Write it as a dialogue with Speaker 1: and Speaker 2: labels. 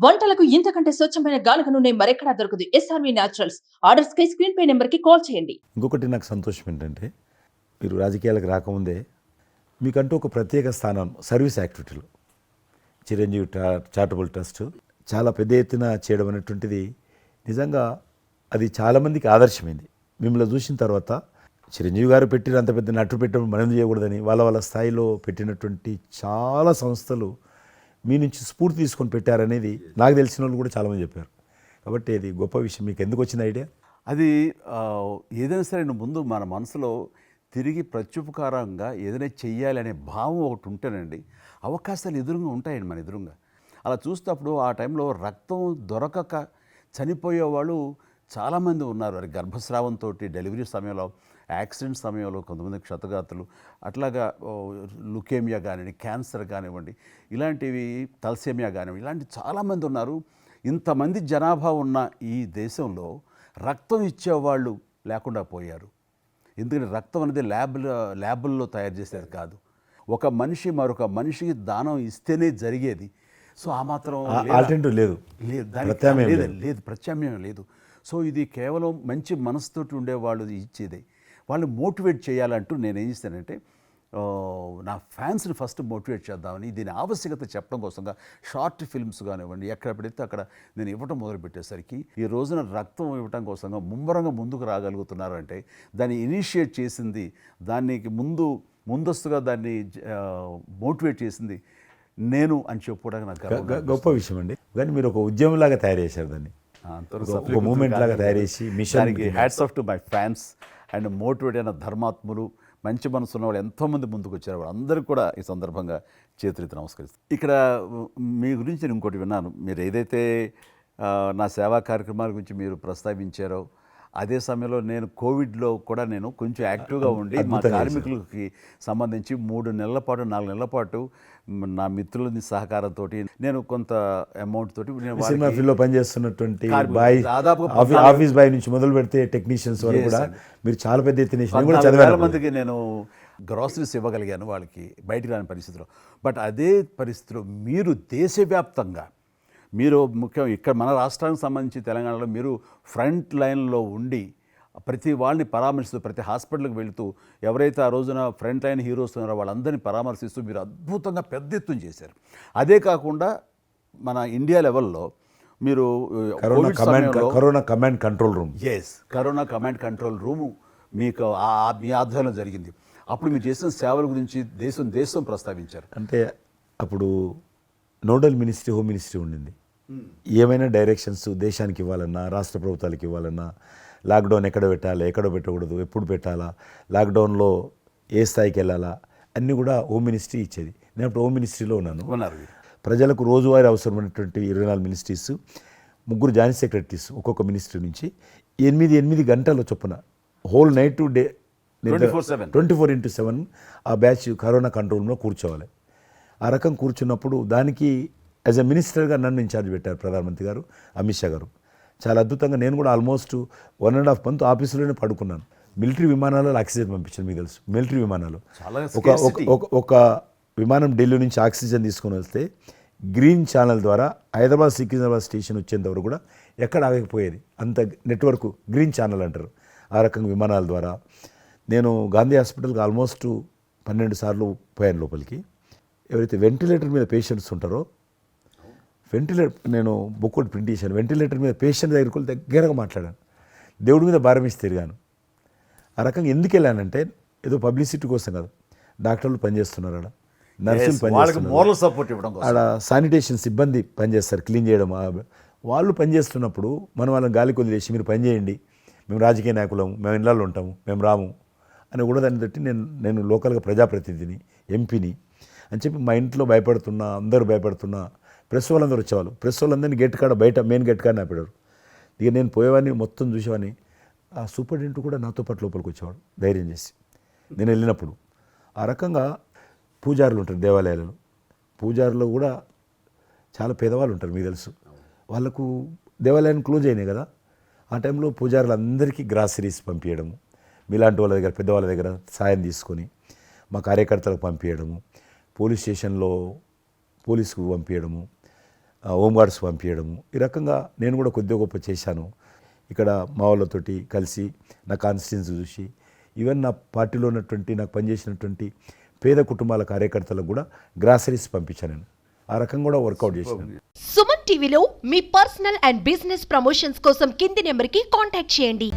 Speaker 1: వంటలకు ఇంతకంటే స్వచ్ఛమైన గానుగ నూనె మరెక్కడా దొరకదు. ఎస్ఆర్వి న్యాచురల్స్. ఆర్డర్స్ కై స్క్రీన్ పే నెంబర్కి కాల్ చేయండి.
Speaker 2: ఇంకొకటి నాకు సంతోషం ఏంటంటే మీరు రాజకీయాలకు రాకముందే మీకంటూ ఒక ప్రత్యేక స్థానం సర్వీస్ యాక్టివిటీలు. చిరంజీవి చారిటబుల్ ట్రస్ట్ చాలా పెద్ద ఎత్తున చేయడం అనేటువంటిది నిజంగా అది చాలామందికి ఆదర్శమైంది. మిమ్మల్ని చూసిన తర్వాత చిరంజీవి గారు పెట్టిన అంత పెద్ద నటు పెట్టడం మనం చేయకూడదని వాళ్ళ వాళ్ళ స్థాయిలో పెట్టినటువంటి చాలా సంస్థలు మీ నుంచి స్ఫూర్తి తీసుకొని పెట్టారనేది నాకు తెలిసిన వాళ్ళు కూడా చాలామంది చెప్పారు. కాబట్టి అది గొప్ప విషయం. మీకు ఎందుకు వచ్చిన ఐడియా?
Speaker 3: అది ఏదైనా సరే ముందు మన మనసులో తిరిగి ప్రత్యుపకారంగా ఏదైనా చెయ్యాలి అనే భావం ఒకటి ఉంటేనండి అవకాశాలు ఎదురుగా ఉంటాయండి మన ఎదురుగా. అలా చూసినప్పుడు ఆ టైంలో రక్తం దొరకక చనిపోయే వాళ్ళు చాలామంది ఉన్నారు. అది గర్భస్రావంతో డెలివరీ సమయంలో యాక్సిడెంట్ సమయంలో కొంతమంది క్షతగాతులు అట్లాగా లుకేమియా కానివ్వండి క్యాన్సర్ కానివ్వండి ఇలాంటివి తలసేమియా కానివ్వండి ఇలాంటి చాలామంది ఉన్నారు. ఇంతమంది జనాభా ఉన్న ఈ దేశంలో రక్తం ఇచ్చేవాళ్ళు లేకుండా పోయారు. ఎందుకంటే రక్తం అనేది ల్యాబ్లో ల్యాబుల్లో తయారు చేసేది కాదు. ఒక మనిషి మరొక మనిషికి దానం ఇస్తేనే జరిగేది. సో ఆ మాత్రం?
Speaker 2: ఆల్టర్నేటివ్ లేదు.
Speaker 3: లేదు. లేదు ప్రత్యామ్నాయం లేదు. సో ఇది కేవలం మంచి మనసుతోటి ఉండేవాళ్ళు ఇచ్చేదే. వాళ్ళు మోటివేట్ చేయాలంటూ నేను ఏం చేస్తానంటే నా ఫ్యాన్స్ని ఫస్ట్ మోటివేట్ చేద్దామని దీని ఆవశ్యకత చెప్పడం కోసంగా షార్ట్ ఫిల్మ్స్ కానివ్వండి ఎక్కడ పెడితే అక్కడ నేను ఇవ్వటం మొదలుపెట్టేసరికి ఈ రోజున రక్తం ఇవ్వటం కోసంగా ముమ్మరంగా ముందుకు రాగలుగుతున్నారు అంటే దాన్ని ఇనిషియేట్ చేసింది దానికి ముందు ముందస్తుగా దాన్ని మోటివేట్ చేసింది నేను అని చెప్పుకోవడానికి నాకు
Speaker 2: గొప్ప విషయం అండి. కానీ మీరు ఒక ఉద్యమంలాగా తయారు చేశారు దాన్ని. మూమెంట్ లాగా. తయారు చేసి mission
Speaker 3: hats off to my fans and motivate అయిన ధర్మాత్ములు మంచి మనసు ఉన్న వాళ్ళు ఎంతోమంది ముందుకు వచ్చారు. వాళ్ళందరికీ కూడా ఈ సందర్భంగా చేతులెత్తి నమస్కరిస్తాను ఇక్కడ మీ గురించి నేను ఇంకోటి విన్నాను. మీరు ఏదైతే నా సేవా కార్యక్రమాల గురించి మీరు ప్రస్తావించారో అదే సమయంలో నేను కోవిడ్లో కూడా నేను కొంచెం యాక్టివ్గా ఉండి మా కార్మికులకి సంబంధించి మూడు నెలల పాటు నాలుగు నెలల పాటు నా మిత్రులని సహకారంతో నేను కొంత అమౌంట్ తోటి నేను
Speaker 2: సినిమా
Speaker 3: వాళ్ళకి-
Speaker 2: ఫీల్డ్లో పనిచేస్తున్నటువంటి బాయ్ ఆఫీస్ బాయ్ నుంచి మొదలు పెడితే టెక్నీషియన్స్ వరకు కూడా. మీరు చాలా పెద్ద ఎత్తున చదివాను
Speaker 3: మందికి నేను గ్రాసరీస్ ఇవ్వగలిగాను వాళ్ళకి బయటికి రాని పరిస్థితిలో. బట్ అదే పరిస్థితిలో మీరు దేశవ్యాప్తంగా మీరు ముఖ్యం ఇక్కడ మన రాష్ట్రానికి సంబంధించి తెలంగాణలో మీరు ఫ్రంట్ లైన్లో ఉండి ప్రతి వాళ్ళని పరామర్శిస్తూ ప్రతి హాస్పిటల్కి వెళుతూ ఎవరైతే ఆ రోజున ఫ్రంట్ లైన్ హీరోస్ ఉన్నారో వాళ్ళందరినీ పరామర్శిస్తూ మీరు అద్భుతంగా పెద్ద ఎత్తున చేశారు. అదే కాకుండా మన ఇండియా లెవెల్లో మీరు
Speaker 2: కరోనా కమాండ్
Speaker 3: సమయంలో
Speaker 2: corona command control room.
Speaker 3: Yes corona command control room మీకు మీ ఆధ్వర్యంలో జరిగింది. అప్పుడు మీరు చేసిన సేవల గురించి దేశం దేశం ప్రస్తావించారు.
Speaker 2: అంటే అప్పుడు నోడల్ మినిస్ట్రీ హోమ్ మినిస్ట్రీ ఉండింది. ఏమైనా డైరెక్షన్స్ దేశానికి ఇవ్వాలన్నా రాష్ట్ర ప్రభుత్వాలకు ఇవ్వాలన్నా లాక్డౌన్ ఎక్కడ పెట్టాలి ఎక్కడ పెట్టకూడదు ఎప్పుడు పెట్టాలా లాక్డౌన్లో ఏ స్థాయికి వెళ్ళాలా అన్నీ కూడా హోమ్ మినిస్ట్రీ ఇచ్చేది. నేను అప్పుడు హోమ్ మినిస్ట్రీలో ఉన్నాను. ప్రజలకు రోజువారీ అవసరమైనటువంటి ఇరవై నాలుగు మినిస్ట్రీస్ ముగ్గురు జాయింట్ సెక్రటరీస్ ఒక్కొక్క మినిస్ట్రీ నుంచి ఎనిమిది ఎనిమిది గంటల చొప్పున whole night to day
Speaker 3: 24/7.
Speaker 2: Twenty four into seven ఆ బ్యాచ్ కరోనా కంట్రోల్ రూమ్లో కూర్చోవాలి. ఆ రకం కూర్చున్నప్పుడు దానికి యాజ్ ఎ మినిస్టర్గా నన్ను ఇన్ఛార్జ్ పెట్టారు ప్రధానమంత్రి గారు అమిత్ షా గారు. చాలా అద్భుతంగా నేను కూడా almost one and half month ఆఫీసులోనే పడుకున్నాను. మిలిటరీ విమానాలలో ఆక్సిజన్ పంపించాను మీకు తెలుసు. మిలిటరీ విమానాలు.
Speaker 3: చాలా
Speaker 2: ఒక ఒక- ఒక ఒక విమానం ఢిల్లీ నుంచి ఆక్సిజన్ తీసుకొని వస్తే గ్రీన్ ఛానల్ ద్వారా హైదరాబాద్ సికింద్రాబాద్ స్టేషన్ వచ్చేంత వరకు కూడా ఎక్కడ ఆగకపోయేది. అంత నెట్వర్క్ గ్రీన్ ఛానల్ అంటారు. ఆ రకంగా విమానాల ద్వారా నేను గాంధీ హాస్పిటల్కి ఆల్మోస్ట్ పన్నెండు సార్లు పోయాను లోపలికి. ఎవరైతే వెంటిలేటర్ మీద పేషెంట్స్ ఉంటారో వెంటిలేటర్ నేను బుక్ ఒకటి ప్రింట్ చేశాను. వెంటిలేటర్ మీద పేషెంట్ దగ్గరికి వెళ్ళి దగ్గరగా మాట్లాడాను. దేవుడి మీద భారం ఇచ్చి తిరిగాను. ఆ రకంగా ఎందుకు వెళ్ళానంటే ఏదో పబ్లిసిటీ కోసం కాదు. డాక్టర్లు పనిచేస్తున్నారు ఆడ. నర్సులు పనిచేస్తున్నారు.
Speaker 3: సపోర్ట్ ఇవ్వడం
Speaker 2: ఆడ శానిటేషన్ సిబ్బంది పనిచేస్తారు క్లీన్ చేయడం. వాళ్ళు పనిచేస్తున్నప్పుడు మనం వాళ్ళని గాలికి వదిలేసి మీరు పని చేయండి. మేము రాజకీయ నాయకులము మేము ఇళ్ళల్లో ఉంటాము. మేము రాము. అని కూడా దాన్ని బట్టి నేను నేను లోకల్గా ప్రజాప్రతినిధిని ఎంపీని అని చెప్పి మా ఇంట్లో భయపడుతున్నా అందరూ భయపడుతున్నా ప్రెస్ వాళ్ళందరూ వచ్చేవాళ్ళు. ప్రెస్ వాళ్ళందరినీ గేట్ కాడ బయట మెయిన్ గేట్ కాడ ఆపేవారు ఇక నేను పోయేవాడిని మొత్తం చూసేవాడిని. ఆ సూపరింటెండెంట్ కూడా నాతో పాటు లోపలికి వచ్చేవాడు ధైర్యం చేసి. నేను వెళ్ళినప్పుడు ఆ రకంగా పూజారులు ఉంటారు దేవాలయాలలో. పూజారులు కూడా చాలా పేదవాళ్ళు ఉంటారు మీకు తెలుసు. వాళ్ళకు దేవాలయాన్ని క్లోజ్ అయినాయి కదా. ఆ టైంలో పూజారులు అందరికీ గ్రాసరీస్ పంపించడము మీలాంటి వాళ్ళ దగ్గర పెద్దవాళ్ళ దగ్గర సాయం తీసుకొని మా కార్యకర్తలకు పంపించడము పోలీస్ స్టేషన్లో పోలీసుకు పంపించడము హోమ్ గార్డ్స్ పంపించడము ఈ రకంగా నేను కూడా కొద్దిగా గొప్ప చేశాను. ఇక్కడ మా వాళ్ళతోటి కలిసి నా కాన్స్టిట్యున్సీ చూసి ఈవెన్ నా పార్టీలో ఉన్నటువంటి నాకు పనిచేసినటువంటి పేద కుటుంబాల కార్యకర్తలకు కూడా గ్రాసరీస్ పంపించాను నేను. ఆ రకంగా కూడా వర్కౌట్ చేశాను.
Speaker 4: సుమన్ టీవీలో మీ పర్సనల్ అండ్ బిజినెస్ ప్రమోషన్స్ కోసం కింది నెంబర్కి కాంటాక్ట్ చేయండి.